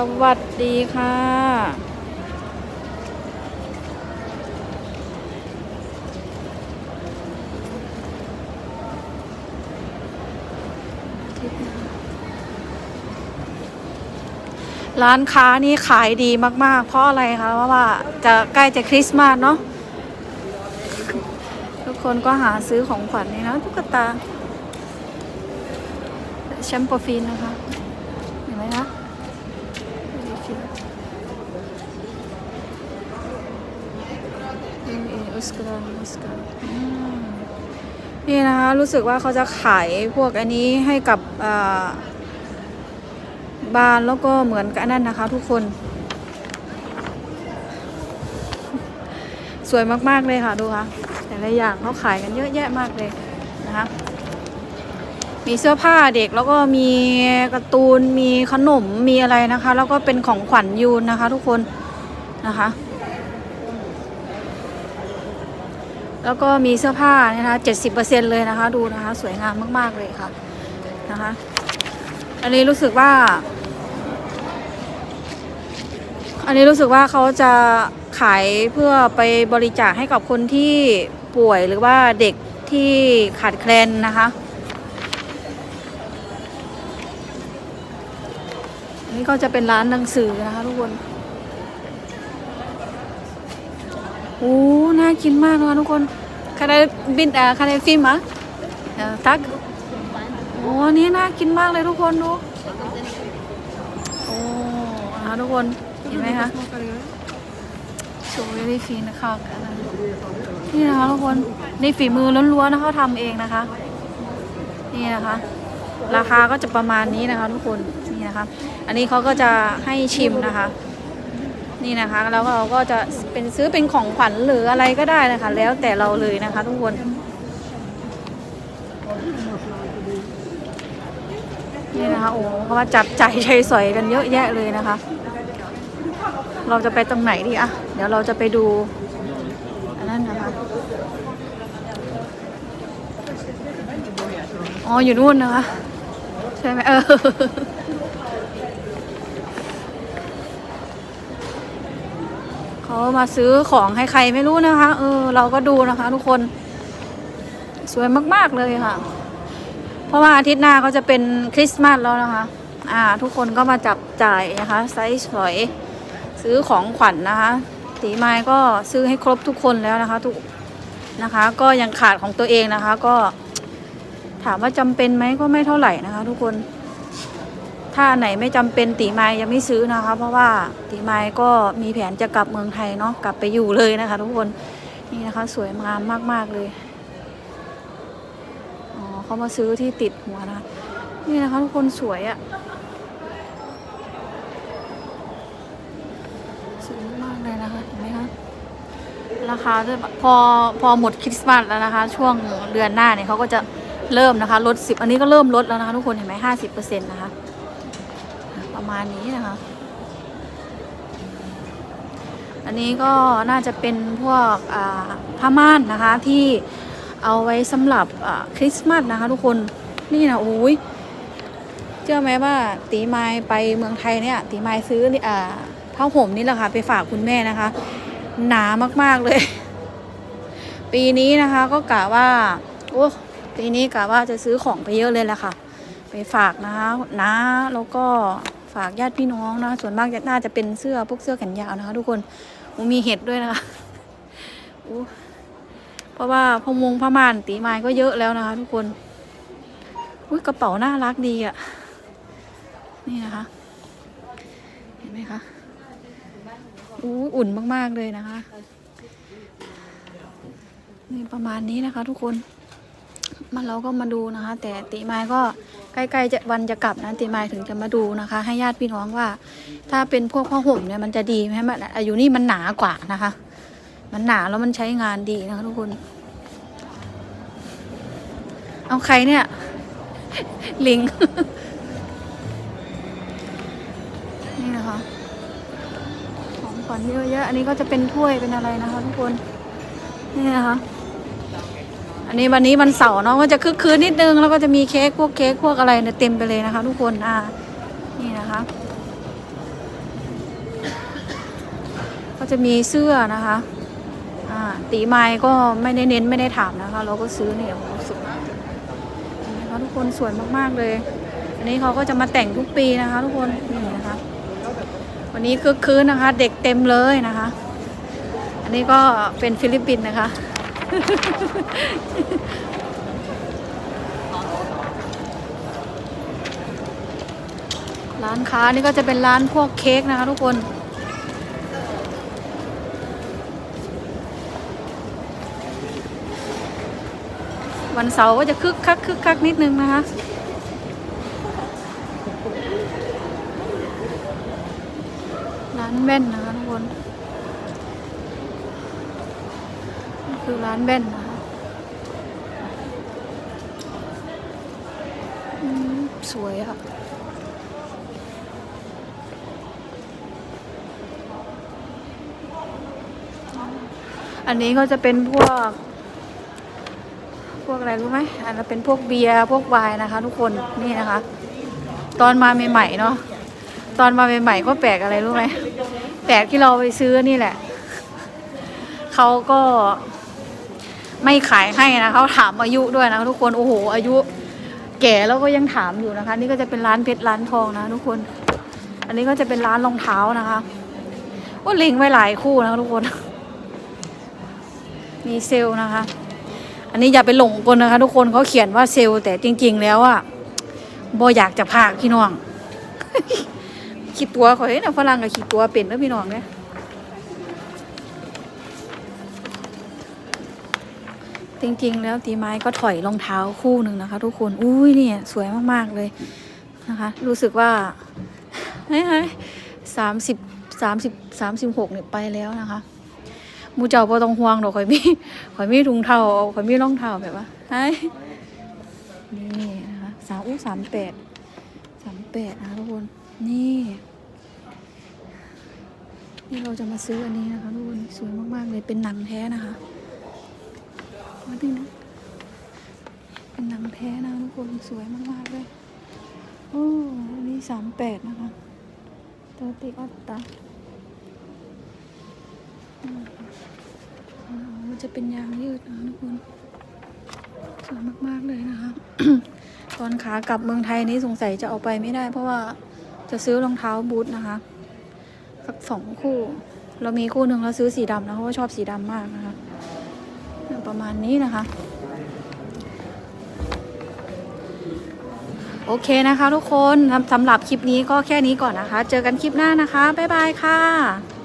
สวัสดีค่ะ ร้านค้านี่ขายดีมาก ๆ เพราะอะไรคะเพราะว่าจะใกล้จะคริสต์มาสเนาะทุกคนก็หาซื้อของขวัญนี่นะตุ๊กตาแชมพูฟินนะคะ เห็นไหมคะนี่ อุสกรันอุสกรันนี่นะคะ รู้สึกว่าเขาจะขายพวกอันนี้ให้กับอ่าบานแล้วก็เหมือนกับอันนั่นนะคะทุกคน สวยมาก ๆ เลยค่ะดูค่ะ แต่ละอย่างเขาขายกันเยอะแยะมากเลยนะคะ มีเสื้อผ้าเด็กแล้วก็มีการ์ตูนมีขนมมีอะไรนะคะ แล้วก็เป็นของขวัญยูนนะคะ ทุกคนนะคะ แล้วก็มีเสื้อผ้านะคะเจ็ดสิบเปอร์เซ็นเลยนะคะ ดูนะคะ สวยงามมาก ๆ เลยค่ะนะคะ อันนี้รู้สึกว่า อันนี้รู้สึกว่าเขาจะขายเพื่อไปบริจาคให้กับคนที่ป่วยหรือว่าเด็กที่ขาดแคลนนะคะอันนี้ก็จะเป็นร้านหนังสือนะคะทุกคน โอ้น่ากินมากนะคะทุกคนคาราบินอ่าคาราฟิมอะตักโอ้นี่น่ากินมากเลยทุกคนดูโอ้นะทุกคนเห็นไหมคะโชว์เวลี่ฟีนะคะนี่นะคะทุกคนนี่ฝีมือล้วนๆนะเขาทำเองนะคะ นี่นะคะ ราคาก็จะประมาณนี้นะคะ ทุกคนนี่นะคะ อันนี้เขาก็จะให้ชิมนะคะ นี่นะคะแล้วเราก็จะเป็นซื้อเป็นของขวัญหรืออะไรก็ได้นะคะ แล้วแต่เราเลยนะคะ ทุกคนนี่นะคะโอ้เขามาจับใจายใช้สอยกันเยอะแยะเลยนะคะ เราจะไปตรงไหนดีอะเดี๋ยวเราจะไปดูอันนั้นนะคะอ๋ออยู่นู่นนะคะ ใช่ไหมเออ เขามาซื้อของให้ใครไม่รู้นะคะ เออ เราก็ดูนะคะ ทุกคน สวยมากๆเลยค่ะ เพราะว่าอาทิตย์หน้าก็จะเป็นคริสต์มาสแล้วนะคะ อ่า ทุกคนก็มาจับจ่ายนะคะไซส์สวยซื้อของขวัญนนะคะตีไม้ก็ซื้อให้ครบทุกคนแล้วนะคะ ทุกนะคะ ก็ยังขาดของตัวเองนะคะ ก็ถามว่าจำเป็นไหมก็ไม่เท่าไหร่นะคะ ทุกคน ถ้าไหนไม่จำเป็นตีไม้ยังไม่ซื้อนะคะ เพราะว่าตีไม้ก็มีแผนจะกลับเมืองไทยเนาะกลับไปอยู่เลยนะคะ ทุกคนนี่นะคะ สวยงามมาก ๆ เลยอ๋อเขามาซื้อที่ติดหัวนะคะนี่นะคะทุกคนสวยอะสวยมากเลยนะคะเห็นไหมคะราคาจะพอพอหมดคริสต์มาสแล้วนะคะ ช่วงเดือนหน้าเนี่ยเขาก็จะเริ่มนะคะลดสิบอันนี้ก็เริ่มลดแล้วนะคะ ทุกคนเห็นไหมห้าสิบเปอร์เซ็นต์นะคะ ประมาณนี้นะคะ อันนี้ก็น่าจะเป็นพวกผ้าม่านนะคะที่เอาไว้สำหรับคริสต์มาสนะคะทุกคนนี่นะโอ้ยเชื่อไหมว่าตีไม้ไปเมืองไทยเนี่ย ตีไม้ซื้อนี่อ่าผ้าห่มนี่แหละค่ะ ไปฝากคุณแม่นะคะ หนามากๆเลย ปีนี้นะคะก็กะว่าโอ้ปีนี้กะว่าจะซื้อของไปเยอะเลยแหละค่ะ ไปฝากนะคะนะแล้วก็ ฝากญาติพี่น้องนะส่วนมากจะน่าจะเป็นเสื้อพวกเสื้อแขนยาวนะคะ ทุกคนมีเห็ดด้วยนะคะเพราะว่าพมงพม่านตีไม้ก็เยอะแล้วนะคะ ทุกคนอุ้ยกระเป๋าน่ารักดีอะ่ะ นี่นะคะ เห็นไหมคะอู้อุ่นมากๆเลยนะคะ นี่ประมาณนี้นะคะ ทุกคนมาเราก็มาดูนะคะ แต่ติมายก็ ใกล้ๆจะวันจะกลับนะติมายถึงจะมาดูนะคะ ให้ญาติพี่น้องว่า ถ้าเป็นพวกผ้าห่มเนี่ยมันจะดีไหมมันอายุนี่มันหนากว่านะคะ มันหนาแล้วมันใช้งานดีนะคะทุกคน เอาใครเนี่ย ลิง นี่นะคะ ของขวัญเยอะแยะอันนี้ก็จะเป็นถ้วยเป็นอะไรนะคะทุกคน นี่นะคะ อันนี้วันนี้วันเสาร์เนาะก็จะคึกคืนนิดนึงแล้วก็จะมีเค้กพวกเค้กพวกอะไรเนี่ยเต็มไปเลยนะคะ ทุกคนอ่านี่นะคะ ก็จะมีเสื้อนะคะอ่าตีไม้ก็ไม่ได้เน้นไม่ได้ถามนะคะ เราก็ซื้อเนี่ยโอ้สวยเห็นไหมคะทุกคนสวยมากๆเลย อันนี้เขาก็จะมาแต่งทุกปีนะคะ ทุกคนนี่นะคะ วันนี้คึกคืนนะคะ เด็กเต็มเลยนะคะ อันนี้ก็เป็นฟิลิปปินส์นะคะ ร้านค้านี่ก็จะเป็นร้านพวกเค้กนะคะทุกคน วันเสาร์ก็จะคึกคักคึกคักนิดนึงนะคะร้านแว่นนะ คือร้านแว่นนะคะสวยอะอันนี้ก็จะเป็นพวก พวกอะไรรู้ไหมอันนั้นเป็นพวกเบียร์พวกไวน์นะคะ ทุกคนนี่นะคะ ตอนมาใหม่ๆเนาะตอนมาใหม่ๆก็แปลกอะไรรู้ไหมแปลกที่เราไปซื้อนี่แหละเขาก็ ไม่ขายให้นะเขาถามอายุด้วยนะทุกคนโอ้โห อายุ แก่แล้วก็ยังถามอยู่นะคะ นี่ก็จะเป็นร้านเพชรร้านทองนะทุกคน อันนี้ก็จะเป็นร้านรองเท้านะคะว่าเล็งไว้หลายคู่นะคะทุกคน มีเซลนะคะ อันนี้อย่าไปหลงกลนะคะ ทุกคนเขาเขียนว่าเซลแต่จริง ๆ แล้วอะบอยากจะพากพี่น้องคิดตัวเขาเห็นนะฝรั่งกับคิดตัวเป็นนะพี่น้องเนี่ย จริงๆ แล้วตีไม้ก็ถอยรองเท้าคู่หนึ่งนะคะ ทุกคนอุ้ยเนี่ยสวยมากๆเลยนะคะ รู้สึกว่าเฮ้ยสามสิบสามสิบสามสิบหกเนี่ยไปแล้วนะคะมูเจ้าบ่ต้องห่วงดอกข่อยมีข่อยมีถุงเท้าข่อยมีรองเท้าแบบว่าไอ้นี่นะคะสามอู้สามแปดสามแปดนะคะทุกคนนี่ นี่เราจะมาซื้ออันนี้นะคะทุกคนสวยมากๆเลยเป็นหนังแท้นะคะ มาดูนะ เป็นหนังแท้นะทุกคนสวยมากๆเลย โอ้อันนี้สามแปดนะคะเตอร์ติออตตาอ๋อมันจะเป็นยางยืดนะทุกคนสวยมากๆเลยนะคะ ตอนขากลับเมืองไทยนี้สงสัยจะเอาไปไม่ได้ เพราะว่าจะซื้อรองเท้าบูทนะคะสักสองคู่ เรามีคู่หนึ่งเราซื้อสีดำนะเพราะว่าชอบสีดำมากนะคะ ประมาณนี้นะคะ โอเคนะคะทุกคนสำหรับคลิปนี้ก็แค่นี้ก่อนนะคะ เจอกันคลิปหน้านะคะ บ๊ายบายค่ะ